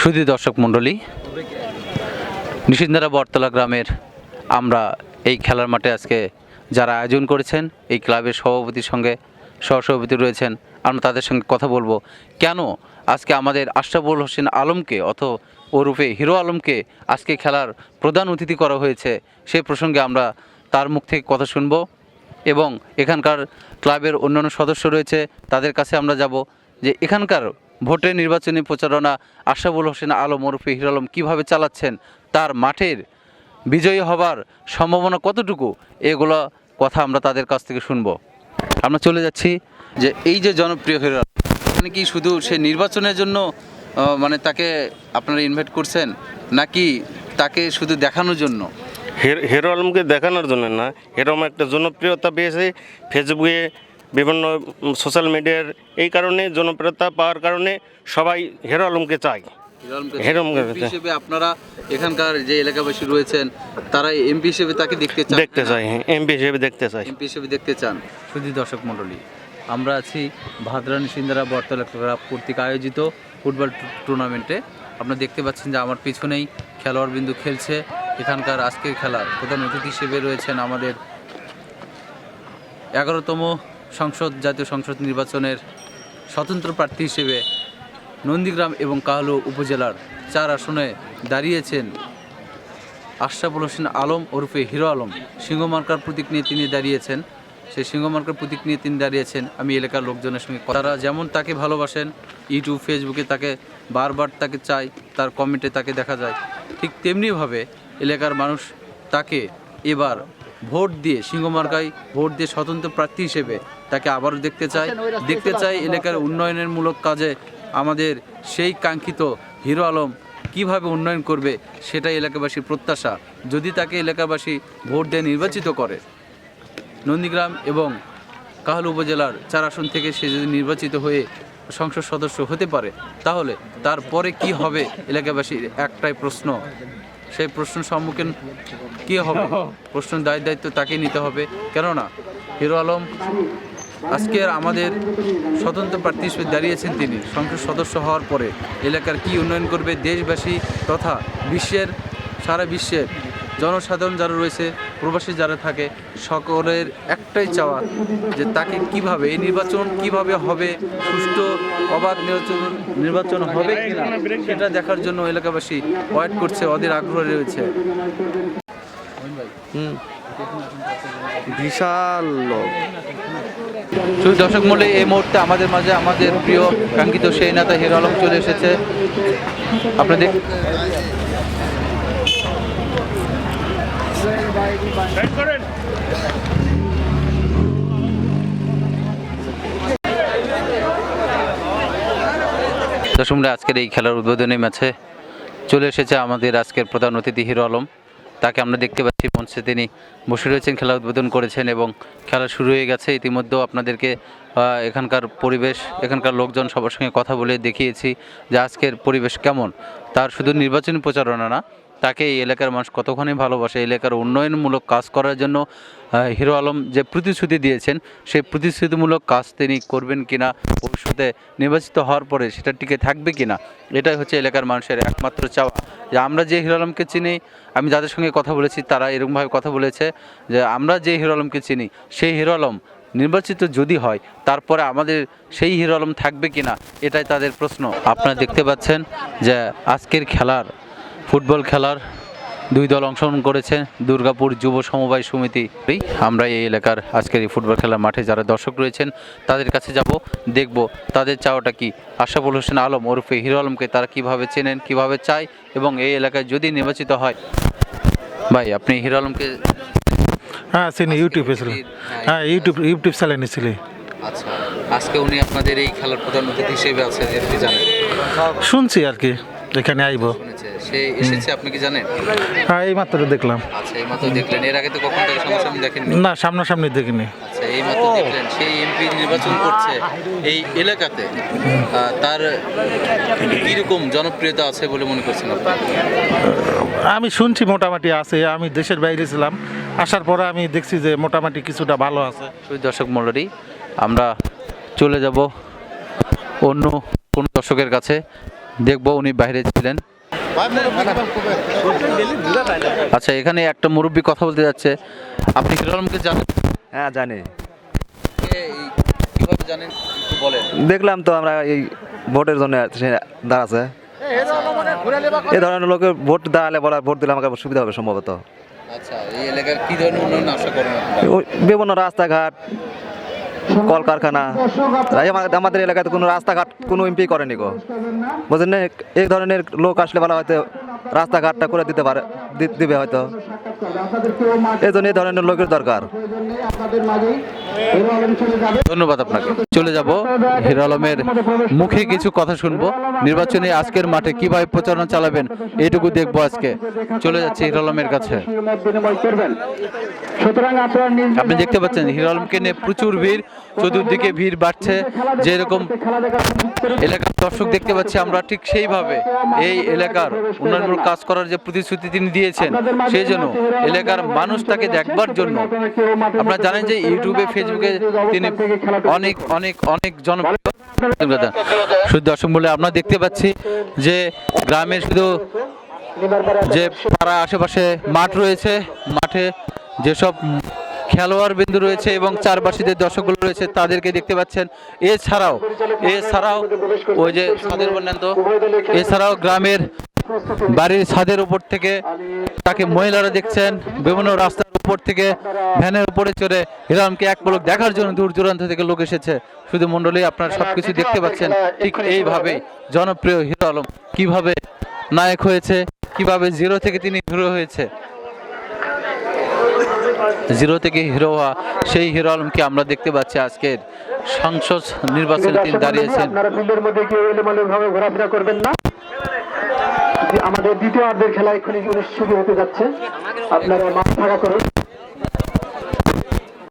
সুধী দর্শক মণ্ডলী, নিশিন্দারা বটতলা গ্রামের আমরা এই খেলার মাঠে আজকে যারা আয়োজন করেছেন, এই ক্লাবের সভাপতির সঙ্গে সহসভাপতি রয়েছেন, আমরা তাদের সঙ্গে কথা বলব। কেন আজকে আমাদের আশরাফুল হোসেন আলমকে অথ ওরূপে হিরো আলমকে আজকে খেলার প্রধান অতিথি করা হয়েছে সেই প্রসঙ্গে আমরা তার মুখ থেকে কথা শুনব এবং এখানকার ক্লাবের অন্যান্য সদস্য রয়েছে, তাদের কাছে আমরা যাব যে এখানকার ভোটের নির্বাচনী প্রচারণা আশাবুল হোসেন আলম ওরফে হিরো আলম কীভাবে চালাচ্ছেন তার মাঠের বিজয়ী হবার সম্ভাবনা কতটুকু, এগুলো কথা আমরা তাদের কাছ থেকে শুনব। আমরা চলে যাচ্ছি যে এই যে জনপ্রিয় হিরো এখানে কি শুধু সে নির্বাচনের জন্য মানে তাকে আপনারা ইনভাইট করছেন, নাকি তাকে শুধু দেখানোর জন্য? হির- আলমকে দেখানোর জন্য না, হিরো একটা জনপ্রিয়তা পেয়েছে, ফেসবুকে বিভিন্ন সোশ্যাল মিডিয়ার এই কারণে জনপ্রিয়তা পাওয়ার কারণে সবাই হিরো আলমকে চায়। হিসেবে আপনারা এখানকার যে এলাকাবাসী রয়েছেন তারা এমপি হিসেবে তাকে দেখতে চান দেখতে চাই এমপি হিসেবে দেখতে চাই। এমপি হিসেবে দেখতে চান। দর্শক মণ্ডলী আমরা আছি ভাদ্রানী সিন্দারা বটতলা ক্লাব কর্তৃক আয়োজিত ফুটবল টুর্নামেন্টে। আপনারা দেখতে পাচ্ছেন যে আমার পিছনেই খেলোয়াড় বিন্দু খেলছে। এখানকার আজকের খেলার প্রধান অতিথি হিসেবে রয়েছেন আমাদের এগারোতম সংসদ, জাতীয় সংসদ নির্বাচনের স্বতন্ত্র প্রার্থী হিসেবে নন্দীগ্রাম এবং কাহলু উপজেলার চার আসনে দাঁড়িয়েছেন আশরাফুল হোসেন আলম ওরফে হিরো আলম। সিংহমার্কার প্রতীক নিয়ে তিনি দাঁড়িয়েছেন। সেই সিংহমার্কার প্রতীক নিয়ে তিনি দাঁড়িয়েছেন। আমি এলাকার লোকজনের সঙ্গে তারা যেমন তাকে ভালোবাসেন ইউটিউব ফেসবুকে তাকে বারবার তাকে চাই তার কমেন্টে তাকে দেখা যায়। ঠিক তেমনিভাবে এলাকার মানুষ তাকে এবার ভোট দিয়ে সিংহমার্কায় ভোট দিয়ে স্বতন্ত্র প্রার্থী হিসেবে তাকে আবারও দেখতে চাই। দেখতে চাই এলাকার উন্নয়নের মূলক কাজে আমাদের সেই কাঙ্ক্ষিত হিরো আলম কীভাবে উন্নয়ন করবে সেটাই এলাকাবাসীর প্রত্যাশা। যদি তাকে এলাকাবাসী ভোট দিয়ে নির্বাচিত করে নন্দীগ্রাম এবং কাহাল উপজেলার চার আসন থেকে সে যদি নির্বাচিত হয়ে সংসদ সদস্য হতে পারে তাহলে তারপরে কি হবে এলাকাবাসীর একটাই প্রশ্ন। সেই প্রশ্ন সম্মুখীন কি হবে? প্রশ্নের দায় দায়িত্ব তাকে নিতে হবে। কেননা হিরো আলম আজকের আমাদের স্বতন্ত্র প্রার্থী হিসেবে দাঁড়িয়েছেন তিনি। সংসদ সদস্য হওয়ার পরে এলাকার কি উন্নয়ন করবে দেশবাসী তথা বিশ্বের, সারা বিশ্বের জনসাধারণ যারা রয়েছে, প্রবাসী যারা থাকে, সকলের একটাই চাওয়া যে তাকে কীভাবে, এই নির্বাচন কীভাবে হবে, সুষ্ঠু, অবাধ নির্বাচন নির্বাচন হবে কিনা, সেটা দেখার জন্য এলাকাবাসী ওয়েট করছে, ওদের আগ্রহ রয়েছে। বিশাল লোক। শুধু দর্শক মূল্যে এই মুহূর্তে আমাদের মাঝে আমাদের প্রিয় কাঙ্ক্ষিত সেই নেতা হিরো আলম চলে এসেছে। আপনাদের দর্শক আজকের এই খেলার উদ্বোধনী ম্যাচে চলে এসেছে আমাদের আজকের প্রধান অতিথি হিরো আলম। তাকে আমরা দেখতে পাচ্ছি, মঞ্চে তিনি বসে রয়েছেন, খেলা উদ্বোধন করেছেন এবং খেলা শুরু হয়ে গেছে। ইতিমধ্যেও আপনাদেরকে এখানকার পরিবেশ, এখানকার লোকজন সবার সঙ্গে কথা বলে দেখিয়েছি যে আজকের পরিবেশ কেমন। তার শুধু নির্বাচনী প্রচারণা না তাকে এই এলাকার মানুষ কতখানি ভালোবাসে, এলাকার উন্নয়নমূলক কাজ করার জন্য হিরো আলম যে প্রতিশ্রুতি দিয়েছেন, সেই প্রতিশ্রুতিমূলক কাজ তিনি করবেন কিনা, ভবিষ্যতে নির্বাচিত হওয়ার পরে সেটা টিকে থাকবে কিনা, এটাই হচ্ছে এলাকার মানুষের একমাত্র চাওয়া। যে আমরা যে হিরো আলমকে চিনি, আমি যাদের সঙ্গে কথা বলেছি তারা এরকমভাবে কথা বলেছে, যে আমরা যে হিরো আলমকে চিনি, সেই হিরো আলম নির্বাচিত যদি হয়, তারপরে আমাদের সেই হিরো আলম থাকবে কিনা, এটাই তাদের প্রশ্ন। আপনারা দেখতে পাচ্ছেন যে আজকের খেলার ফুটবল খেলার দুই দল অংশগ্রহণ করেছে দুর্গাপুর যুব সমবায় সমিতি। আমরা এই এলাকার আজকের এই ফুটবল খেলার মাঠে যারা দর্শক রয়েছেন তাদের কাছে যাব দেখব তাদের চাওয়াটা কি। আশাফুল হোসেন আলম ওরফে হিরো আলমকে তারা কীভাবে চেনেন কীভাবে চায় এবং এই এলাকায় যদি নির্বাচিত হয় ভাই আপনি হিরো আলমকে হ্যাঁ চিনি ইউটিউবে ছিল। হ্যাঁ ইউটিউব ইউটিউব চ্যানেলে ছিল। আচ্ছা আজকে উনি আপনাদের এই খেলার প্রধান অতিথি হিসেবে আছে আপনি জানেন? শুনছি আর কি। এখানে আইব। সে এসেছে আপনি কি জানেন? হ্যাঁ এই মাত্র দেখলাম। আচ্ছা এই মাত্র দেখলেন। এর আগে তো কখন তাকে সামনাসামনি দেখেননি? না সামনাসামনি দেখিনি। আচ্ছা এই মাত্র দেখলেন সেই এমপি নির্বাচন করছে এই এলাকাতে। তার কীরকম জনপ্রিয়তা আছে বলে মনে করছেন আপনি? আমি শুনছি মোটামুটি আছে আমি দেশের বাইরে ছিলাম। আসার পরে আমি দেখছি যে মোটামুটি কিছুটা ভালো আছে। দর্শক মণ্ডলী আমরা চলে যাব অন্য কোন দর্শকের কাছে। দেখব উনি বাইরে ছিলেন। আচ্ছা এখানে একটা মুরব্বী কথা বলতে যাচ্ছে। আপনি হিরো জানেন? হ্যাঁ জানি। কীভাবে জানেন বলেন। দেখলাম তো আমরা এই ভোটের জন্য দাঁড়াচ্ছে এই ধরনের লোকের ভোট দাঁড়ালে বলা ভোট দিলে আমাকে সুবিধা হবে সম্ভবত। আচ্ছা এই এলাকার কি ধরনের উন্নয়ন আশা করেন বিভিন্ন রাস্তাঘাট কলকারখানা আমাদের এলাকাতে কোনো রাস্তাঘাট, কোনো এমপি করেনি গো বুঝলেন? এই ধরনের লোক আসলে ভালো হয়তো রাস্তাঘাটটা করে দিতে পারে দিবে হয়তো। এই জন্য এই ধরনের লোকের দরকার। ধন্যবাদ আপনাকে। চলে যাব হিরো আলমের মুখে কিছু কথা শুনব। নির্বাচনে আজকের মাঠে কীভাবে প্রচারণা চালাবেন এইটুকু দেখব আজকে। চলে যাচ্ছে হিরো আলমের কাছে। আপনি দেখতে পাচ্ছেন হিরো আলমকে নিয়ে প্রচুর ভিড়। চতুর্দিকে ভিড় বাড়ছে, যেরকম এলাকার দর্শক দেখতে পাচ্ছি আমরা ঠিক সেইভাবে এই এলাকার উন্নয়নমূলক কাজ করার যে প্রতিশ্রুতি তিনি দিয়েছেন, সেই জন্য এলাকার মানুষ তাকে দেখবার জন্য। আপনারা জানেন যে ইউটিউবে, ফেসবুকে তিনি অনেক অনেক অনেক জনপ্রিয়। শুধু দর্শক বলে আমরা দেখতে পাচ্ছি যে গ্রামে শুধু যে পাড়া আশেপাশে মাঠ রয়েছে, মাঠে যেসব খেলোয়াড় বিন্দু রয়েছে এবং যে দর্শকগুলো রয়েছে তাদেরকে দেখতে পাচ্ছেন। এছাড়াও এছাড়াও ওই যে ছাদের বললেন তো এছাড়াও গ্রামের বাড়ির ছাদের উপর থেকে তাকে মহিলারা দেখছেন। বিভিন্ন রাস্তার উপর থেকে ভ্যানের উপরে চড়ে হিরামকে এক পলক দেখার জন্য দূর দূরান্ত থেকে লোক এসেছে। শুধু মন্ডলী আপনারা সবকিছু দেখতে পাচ্ছেন। ঠিক এইভাবেই জনপ্রিয় হিরো আলম কীভাবে নায়ক হয়েছে, কীভাবে জিরো থেকে তিনি হিরো হয়েছে জিরো থেকে হিরো হওয়া সেই হিরো আলমকে আমরা দেখতে পাচ্ছি আজকের সংসদ নির্বাচনে তিনি দাঁড়িয়েছেন। ঘোরাফেরা করবেন না। আমাদের দ্বিতীয় অর্ধের খেলা এক্ষুনি শুরু হতে যাচ্ছে। আপনারা মাঠ ফাঁকা করুন।